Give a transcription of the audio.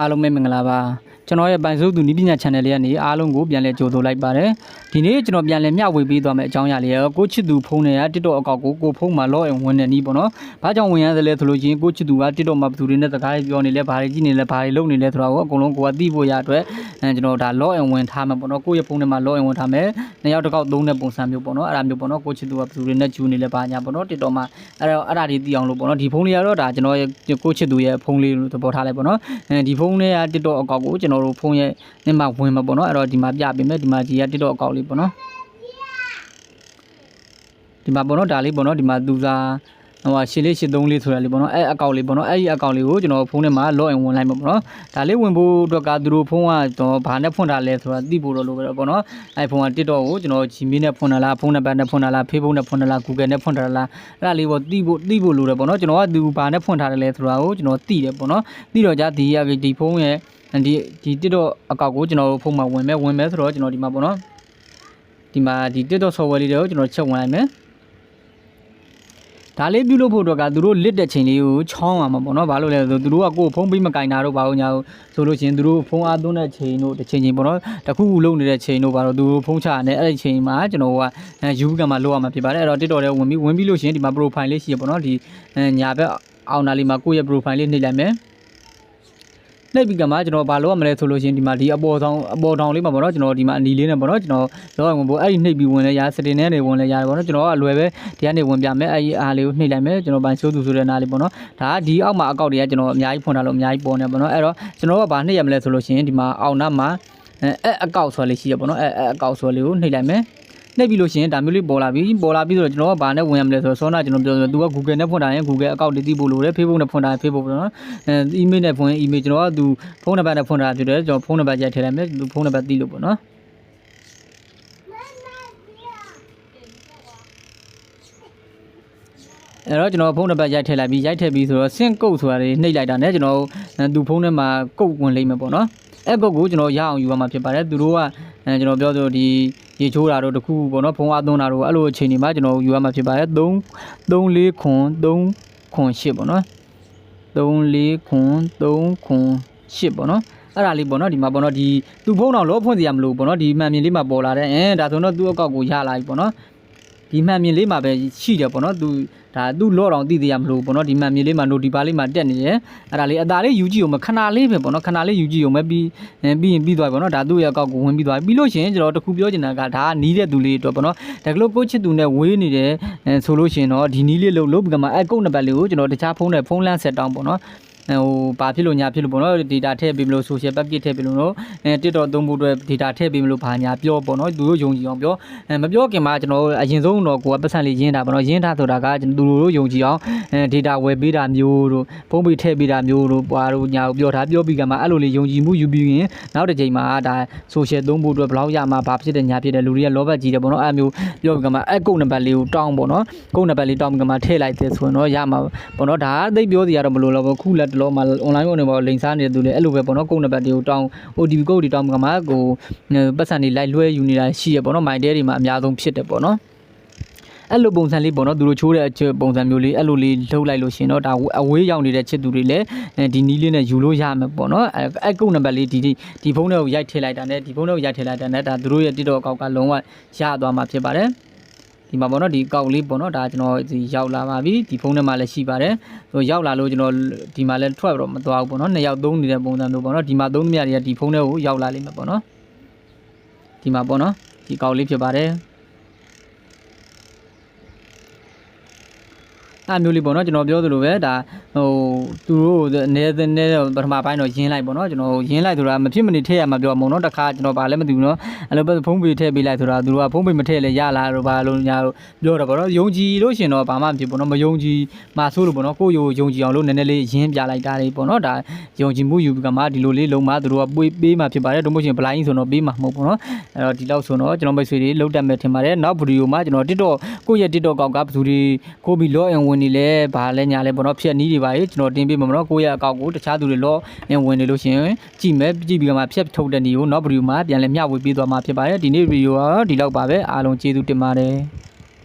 အားလုံးပဲမင်္ဂလာပါကျွန်တော်ရဲ့ပိုင်စုသူနီးပညာ channel လေးကနေအားလုံးကိုပြန်လည်ကြိုဆိုလိုက်ပါတယ်ဒီနေ့ကျွန်တော်ပြန်လည်မျှဝေပေးသွားမယ့်အကြောင်းအရာလေးရောကိုချစ်သူဖုန်းနဲ့ TikTok အကောင့်ကိုကိုဖုန်းမှာ login ဝင်နေနီးပေါ့နော်ဘာကြောင့်ဝင်ရတယ်လဲဆိုလို့ချင်းကိုချစ်သူက TikTok မှာဘယ်သူတွေနဲ့စကားပြောနေလဲဘာတွေကြည့်နေလဲဘာတွေလုပ်နေလဲဆိုတာကိုအကုန်လုံးကိုကသိဖို့ရအတွက်အဲကျွန်တော်ဒါ login ဝင်ထားမှာပေါ့နော်ကိုယ့်ရဲ့ဖုန်းထဲမှာ login ဝင်ထားမယ်နှစ်ယောက်တစ်ခေါက်သုံးတဲ့ပုံစံမျိုးပေါ့နော်အဲ့ဒါမျိုးပေါ့နော်ကိုချစ်သူကဘယ်သူတွေနဲ့ဂျူနေလဲဘာညာပေါ့နော် TikTok မှာအဲ့တော့အဲ့ဒါတွေသိအောင်လို့ပေါ့နော်ဒီဖုန်းလေးကတော့ဒါကျွန်တော်ရဲ့ကိုချစ်သူရဲ့ဖုန်းလေးလို့သဘောထားလိုက်ပေါ့နော်အဲဒီဖုန်းလေးက TikTok အကောင့်ကိုကျွန်တော်တို့ဖုန်းရဲ့နင်းမှာဝင်မှာပေါ့နော်အဲ့တော့ဒီမှာပြပေးမယ်ဒီမှာကြီးက TikTok အကောင့်လေးပေါ့နော်ဒီမှာပေါ့နော်ဒါလေးပေါ့နော်ဒီမှာသူစားဟိုဟာရှင်းလေးရှင်းသုံးလေးဆိုတာလေးပေါ့နော်အဲ့အကောင့်လေးပေါ့နော်အဲ့ဒီအကောင့်လေးကိုကျွန်တော်ဖုန်းထဲမှာ login ဝင်လိုက်မှာပေါ့နော်ဒါလေးဝင်ဖို့အတွက်ကသူတို့ဖုန်းကကျွန်တော်ဘာနဲ့ဖွင့်တာလဲဆိုတာသိဖို့တော့လိုပဲပေါ့နော်အဲ့ဖုန်းက TikTok ကိုကျွန်တော် Gmail နဲ့ဖွင့်တာလားဖုန်းနံပါတ်နဲ့ဖွင့်တာလား Facebook နဲ့ဖွင့်တာလား Google နဲ့ဖွင့်တာလားအဲ့ဒါလေးပေါ့သိဖို့သိဖို့လိုတယ်ပေါ့နော်ကျွန်တော်ကသူဘာနဲ့ဖွင့်ထားတယ်လဲဆိုတာကိုကျွန်တော်သိတယ်ပေါ့နော်သိတော့じゃဒီဒီဖုန်းရဲ့ဒီဒီ TikTok အကောင့်ကိုကျွန်တော်ဖုန်းမှာဝင်မယ်ဝင်မယ်ဆိုတော့ကျွန်တော်ဒီမှာပေါ့နော် ဒီမှာဒီ TikTok software လေးတွေကိုကျွန်တော်ချက်ဝင်လိုက်မယ်ဒါလေးပြုလုပ်ဖို့အတွက်ကသူတို့လစ်တဲ့ချိန်လေးကိုချောင်းအောင်မှာပေါ့နော်ဘာလို့လဲဆိုသူတို့ကကိုယ်ဖုန်းပြီးမကင်တာတော့ဘာလို့ညာဆိုလို့ချင်းသူတို့ဖုန်းအားသွင်းတဲ့ချိန်တို့တစ်ချိန်ချိန်ပေါ့နော်တခုခုလုံးနေတဲ့ချိန်တို့ဘာလို့သူတို့ဖုန်းချရတယ်အဲ့ဒီချိန်မှာကျွန်တော်ကယူကမှာလောက်ရမှာဖြစ်ပါတယ်အဲ့တော့ TikTok ထဲဝင်ပြီးဝင်ပြီးလို့ရှိရင်ဒီမှာ profile လေးရှိရပေါ့နော်ဒီညာဘက်အောင်နာလေးမှာကိုယ့်ရဲ့ profile လေးနှိပ်လိုက်မယ် နှိပ်ပြီးကမှကျွန်တော်ဘာလုပ်ရမလဲဆိုလို့ရှိရင်ဒီမှာဒီအပေါ်ဆောင်အပေါ်တောင်လေးမှာပေါ့နော်ကျွန်တော်ဒီမှာအနီလေးနဲ့ပေါ့နော်ကျွန်တော်လောဝင်ဖို့အဲ့ဒီနှိပ်ပြီးဝင်လဲရစတင်နဲ့နေဝင်လဲရတယ်ပေါ့နော်ကျွန်တော်ကအလွယ်ပဲဒီကနေဝင်ပြမယ်အဲ့ဒီအားလေးကိုနှိပ်လိုက်မယ်ကျွန်တော်ဘိုင်ဆိုးသူဆိုတဲ့နားလေးပေါ့နော်ဒါကဒီအောက်မှာအကောက်တွေကကျွန်တော်အများကြီးဖွင့်ထားလို့အများကြီးပေါ်နေပေါ့နော်အဲ့တော့ကျွန်တော်ကဘာနှိပ်ရမလဲဆိုလို့ရှိရင်ဒီမှာအောက်နားမှာအဲအဲ့အကောက်ဆိုလေးရှိရပေါ့နော်အဲ့အဲ့အကောက်ဆိုလေးကိုနှိပ်လိုက်မယ် နှိပ်ပြီးလို့ရှိရင်ဒါမျိုးလေးပေါ်လာပြီပေါ်လာပြီဆိုတော့ကျွန်တော်ကဘာနဲ့ဝင်ရမလဲဆိုတော့စောနာကျွန်တော်ပြောဆိုသူက Google နဲ့ဖွင့်ထားရင် Google အကောင့်တည်တည်ဖို့လိုတယ် Facebook နဲ့ဖွင့်ထားရင် Facebook ပေါ့နော်အဲ email နဲ့ဖွင့် email ကျွန်တော်ကသူဖုန်းနံပါတ်နဲ့ဖွင့်ထားဖြစ်တယ်ကျွန်တော်ဖုန်းနံပါတ်ရိုက်ထည့်လိုက်မယ်သူဖုန်းနံပါတ်သိလို့ပေါ့နော်အဲ့တော့ကျွန်တော်ဖုန်းနံပါတ်ရိုက်ထည့်လိုက်ပြီးရိုက်ထည့်ပြီးဆိုတော့ sync code ဆိုတာလေးနှိပ်လိုက်တာနဲ့ကျွန်တော်သူဖုန်းထဲမှာကုတ်ဝင်လိမ့်မယ်ပေါ့နော်အဲ့ကုတ်ကိုကျွန်တော်ရအောင်ယူရမှာဖြစ်ပါတယ်သူတို့ကအဲကျွန်တော်ပြောဆိုဒီ ရေချိုးတာတို့တခုပေါ့နော်ဖုန်းအားသွင်းတာတို့အဲ့လိုအချိန်တွေမှာကျွန်တော်ယူရမှာဖြစ်ပါတယ်3 3 4ခွန်3ခွန်8ပေါ့နော်3 4ခွန်3ခွန်8ပေါ့နော်အဲ့ဒါလေးပေါ့နော်ဒီမှာပေါ့နော်ဒီသူဖုန်းတော့လောဖွင့်စီရမလို့ပေါ့နော်ဒီမှန်မြင်လေးမှာပေါ်လာတဲ့အဲဒါဆိုတော့သူ့အကောက်ကိုရလာပြီပေါ့နော်ဒီမှန်မြင်လေးမှာပဲရှိတယ်ပေါ့နော်သူ ဒါသူ့လော့တောင်သိသေးရမလို့ပေါ့နော်ဒီမှန်မြင်လေးမှာ note ပါလေးမှာတက်နေတယ်အဲ့ဒါလေးအသာလေးယူကြည့်အောင်မခဏလေးပဲပေါ့နော်ခဏလေးယူကြည့်အောင်မပြီးပြီးရင်ပြီးသွားပြီပေါ့နော်ဒါသူ့ရဲ့အကောက်ကိုဝင်ပြီးသွားပြီပြီးလို့ရှိရင်ကျွန်တော်တခုပြောချင်တာကဒါကနီးတဲ့သူလေးအတွက်ပေါ့နော်ဒါကလို့ကိုချစ်သူနဲ့ဝေးနေတယ်ဆိုလို့ရှိရင်တော့ဒီနီးလေးလို့လို့ပြီးကမှအဲကုတ်နံပါတ်လေးကိုကျွန်တော်တခြားဖုန်းနဲ့ဖုန်းလမ်းဆက်တောင်းပေါ့နော် ဟိုဘာဖြစ်လို့ညာဖြစ်လို့ပေါ့နော် data ထည့်ပေးမလို့ social package ထည့်ပေးလို့နော်အဲ TikTok သုံးဖို့အတွက် data ထည့်ပေးမလို့ဘာညာပြောပေါ့နော်သူတို့ယုံကြည်အောင်ပြောအဲမပြောခင်မှာကျွန်တော်အရင်ဆုံးတော့ကိုကပတ်စံလေးရင်းတာပေါ့နော်ရင်းတာဆိုတာကသူတို့ယုံကြည်အောင်အဲ data ဝယ်ပေးတာမျိုးတို့ဖုန်းပေးထည့်ပေးတာမျိုးတို့ပွားတို့ညာပြောထားပြောပြီးကမှအဲ့လိုလေးယုံကြည်မှုယူပြီးရင်နောက်တစ်ချိန်မှာဒါ social သုံးဖို့အတွက်ဘလောက်ရမှာဘာဖြစ်တယ်ညာဖြစ်တယ်လူတွေကလောဘကြီးတယ်ပေါ့နော်အဲ့မျိုးပြောပြီးကမှအဲ့ကုတ်နံပါတ်လေးကိုတောင်းပေါ့နော်ကုတ်နံပါတ်လေးတောင်းပြီးကမှထည့်လိုက်တယ်ဆိုရင်တော့ရမှာပေါ့နော်ဒါကသိပြောစီရတော့မလို့တော့ဘူးခုလက်တလောမှာ online ဝင်နေပါလိန်စားနေတဲ့သူတွေအဲ့လိုပဲပေါ့နော်ကုတ်နံပါတ်တွေကိုတောင်း OTP ကုတ်တွေတောင်းပြီးကမှကိုပတ်စံတွေလိုက်လွှဲယူနေတာရှိရပေါ့နော် my day တွေမှာအများဆုံးဖြစ်တယ်ပေါ့နော်အဲ့လိုပုံစံလေးပေါ့နော်သူတို့ချိုးတဲ့အချက်ပုံစံမျိုးလေးအဲ့လိုလေးလှုပ်လိုက်လို့ရှင်တော့ဒါအဝေးရောက်နေတဲ့ချစ်သူတွေလည်းဒီနီးလေးနဲ့ယူလို့ရမယ်ပေါ့နော်အဲ့အဲ့ကုတ်နံပါတ်လေးဒီဒီဖုန်းထဲကိုရိုက်ထည့်လိုက်တာနဲ့ဒီဖုန်းထဲကိုရိုက်ထည့်လိုက်တာနဲ့ဒါသူတို့ရဲ့ TikTok အကောင့်ကလုံးဝရသွားမှာဖြစ်ပါတယ် ဒီမှာပေါ့နော်ဒီကောက်လေးပေါ့နော်ဒါကျွန်တော်ဒီရောက်လာပါပြီဒီဖုန်းထဲမှာလည်းရှိပါတယ်ဆိုရောက်လာလို့ကျွန်တော်ဒီမှာလည်းထွက်တော့မသွားဘူးပေါ့နော်နှစ်ယောက်သုံးနေတဲ့ပုံစံမျိုးပေါ့နော်ဒီမှာသုံးသမျှတွေကဒီဖုန်းထဲကိုရောက်လာလိမ့်မယ်ပေါ့နော်ဒီမှာပေါ့နော်ဒီကောက်လေးဖြစ်ပါတယ် အဲ့မျိုးလေးပေါ့နော်ကျွန်တော်ပြောသလိုပဲဒါဟိုသူတို့အနေနဲ့နဲ့ပထမပိုင်းတော့ရင်းလိုက်ပေါ့နော်ကျွန်တော်ရင်းလိုက်ဆိုတာမဖြစ်မနေထည့်ရမှာပြောမှာပေါ့နော်တခါကျွန်တော်ဗာလည်းမသိဘူးနော်အဲ့လိုပဲဖုန်းပေထည့်ပေးလိုက်ဆိုတာသူတို့ကဖုန်းပေမထည့်လဲရလာတော့ဗာလို့ညာလို့ပြောတော့ပေါ့နော်ယုံကြည်လို့ရှင်တော့ဘာမှမဖြစ်ပေါ့နော်မယုံကြည်မှဆိုးလို့ပေါ့နော်ကိုယုံယုံကြည်အောင်လို့နည်းနည်းလေးရင်းပြလိုက်တာလေးပေါ့နော်ဒါယုံကြည်မှုယူပြီးကမှဒီလိုလေးလုံးမှသူတို့ကပေးပေးမှဖြစ်ပါတယ်တို့မို့ရှင်ဘလိုင်းဆိုတော့ပေးမှမဟုတ်ပေါ့နော်အဲ့တော့ဒီလောက်ဆိုတော့ကျွန်တော်မိတ်ဆွေတွေလုံးတက်မဲ့ထင်ပါတယ်နောက်ဗီဒီယိုမှာကျွန်တော် TikTok ကိုယ့်ရဲ့ TikTok ကောက်ကဘယ်သူတွေကိုပြီး log in ဝင်နေလဲဘာလဲညာလဲပေါ့နော်ဖြတ်နီးတွေပါလေကျွန်တော်တင်ပေးမှာပေါ့နော်ကိုယ့်ရဲ့အကောက်ကိုတခြားသူတွေ log in ဝင်နေလို့ရှင်ကြည့်မယ်ကြည့်ပြီးကမှဖြတ်ထုတ်တဲ့နေကိုနောက်ဗီဒီယိုမှာပြန်လဲမျှဝေပေးသွားမှာဖြစ်ပါတယ်ဒီနေ့ဗီဒီယိုကဒီလောက်ပါပဲအားလုံးကျေးဇူးတင်ပါတယ်